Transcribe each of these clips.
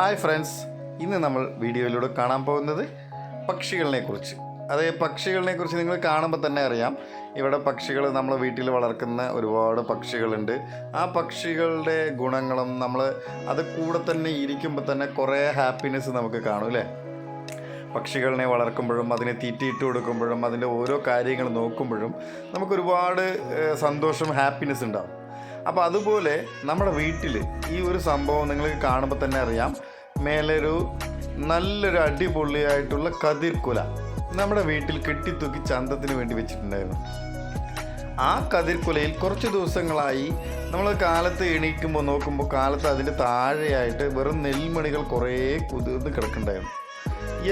Hi friends. ഇന്ന് നമ്മൾ വീഡിയോയിലൂടെ കാണാൻ പോകുന്നത് പക്ഷികളിനെ കുറിച്ച് അതേ പക്ഷികളിനെ കുറിച്ച് നിങ്ങൾ കാണുമ്പോൾ തന്നെ അറിയാം. ഇവിടെ പക്ഷികൾ നമ്മൾ വീട്ടിൽ വളർക്കുന്ന ഒരുപാട് പക്ഷികളുണ്ട്. ആ പക്ഷികളുടെ ഗുണങ്ങളും നമ്മൾ അത് കൂടെ തന്നെ ഇരിക്കുമ്പോൾ തന്നെ കുറേ ഹാപ്പിനെസ് നമുക്ക് കാണും അല്ലേ? പക്ഷികളിനെ വളർക്കുമ്പോഴും അതിനെ തീറ്റിയിട്ട് കൊടുക്കുമ്പോഴും അതിന്റെ ഓരോ കാര്യങ്ങൾ നോക്കുമ്പോഴും നമുക്കൊരുപാട് സന്തോഷം ഹാപ്പിനെസ് ഉണ്ടാവും. അപ്പോൾ അതുപോലെ നമ്മുടെ വീട്ടിൽ ഈ ഒരു സംഭവം നിങ്ങൾക്ക് കാണുമ്പോൾ തന്നെ അറിയാം. മേലെ ഒരു നല്ലൊരു അടിപൊളിയായിട്ടുള്ള കതിർക്കുല നമ്മുടെ വീട്ടിൽ കെട്ടിത്തൂക്കി ചന്തത്തിന് വേണ്ടി വെച്ചിട്ടുണ്ടായിരുന്നു. ആ കതിർക്കുലയിൽ കുറച്ച് ദിവസങ്ങളായി നമ്മൾ കാലത്ത് എണീക്കുമ്പോൾ നോക്കുമ്പോൾ കാലത്ത് അതിന്റെ താഴെയായിട്ട് വെറും നെൽമണികൾ കുറേ കുതിർന്ന് കിടക്കുന്നുണ്ടായിരുന്നു.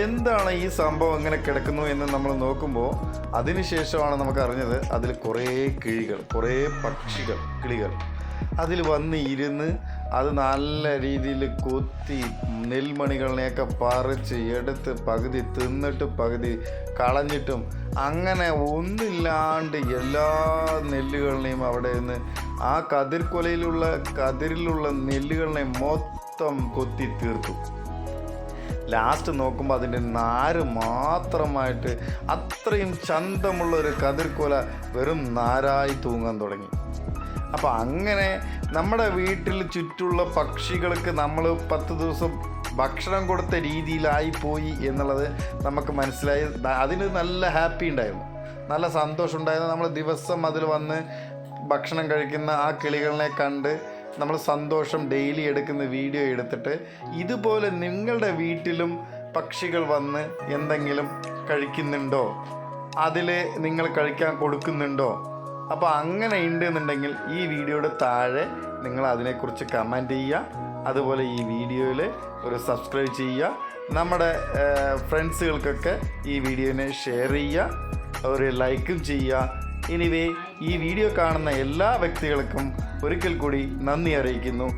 എന്താണ് ഈ സംഭവം എങ്ങനെ കിടക്കുന്നു എന്ന് നമ്മൾ നോക്കുമ്പോൾ അതിനുശേഷമാണ് നമുക്ക് അറിഞ്ഞത് അതിൽ കുറേ കിഴികൾ കുറേ പക്ഷികൾ കിളികൾ. അതിൽ വന്ന് ഇരുന്ന് അത് നല്ല രീതിയിൽ കൊത്തി നെൽമണികളിനെയൊക്കെ പറിച്ച് എടുത്ത് പകുതി തിന്നിട്ട് പകുതി കളഞ്ഞിട്ടും അങ്ങനെ ഒന്നില്ലാണ്ട് എല്ലാ നെല്ലുകളിനെയും അവിടെ നിന്ന് ആ കതിർക്കൊലയിലുള്ള കതിരിലുള്ള നെല്ലുകളിനെ മൊത്തം കൊത്തി തീർത്തു. ലാസ്റ്റ് നോക്കുമ്പോൾ അതിന്റെ നാര് മാത്രമായിട്ട് അത്രയും ചന്തമുള്ള ഒരു കതിർക്കൊല വെറും നാരായി തൂങ്ങാൻ തുടങ്ങി. അപ്പോൾ അങ്ങനെ നമ്മുടെ വീട്ടിൽ ചുറ്റുള്ള പക്ഷികൾക്ക് നമ്മൾ പത്ത് ദിവസം ഭക്ഷണം കൊടുത്ത രീതിയിലായിപ്പോയി എന്നുള്ളത് നമുക്ക് മനസ്സിലായി. അതിന് നല്ല ഹാപ്പി ഉണ്ടായിരുന്നു. നല്ല സന്തോഷം ഉണ്ടായിരുന്നു. നമ്മൾ ദിവസം അതിൽ വന്ന് ഭക്ഷണം കഴിക്കുന്ന ആ കിളികളിനെ കണ്ട് നമ്മൾ സന്തോഷം ഡെയിലി എടുക്കുന്ന വീഡിയോ എടുത്തിട്ട് ഇതുപോലെ നിങ്ങളുടെ വീട്ടിലും പക്ഷികൾ വന്ന് എന്തെങ്കിലും കഴിക്കുന്നുണ്ടോ? അതിൽ നിങ്ങൾ കഴിക്കാൻ കൊടുക്കുന്നുണ്ടോ? അപ്പോൾ അങ്ങനെ ഉണ്ട് എന്നുണ്ടെങ്കിൽ ഈ വീഡിയോയുടെ താഴെ നിങ്ങൾ അതിനെക്കുറിച്ച് കമന്റ് ചെയ്യുക അതുപോലെ ഈ വീഡിയോയിൽ ഒരു സബ്സ്ക്രൈബ് ചെയ്യുക നമ്മുടെ ഫ്രണ്ട്സുകൾക്കൊക്കെ ഈ വീഡിയോനെ ഷെയർ ചെയ്യുക ഒരു ലൈക്കും ചെയ്യുക ഇനിവേ ഈ വീഡിയോ കാണുന്ന എല്ലാ വ്യക്തികൾക്കും ഒരിക്കൽ കൂടി നന്ദി അറിയിക്കുന്നു.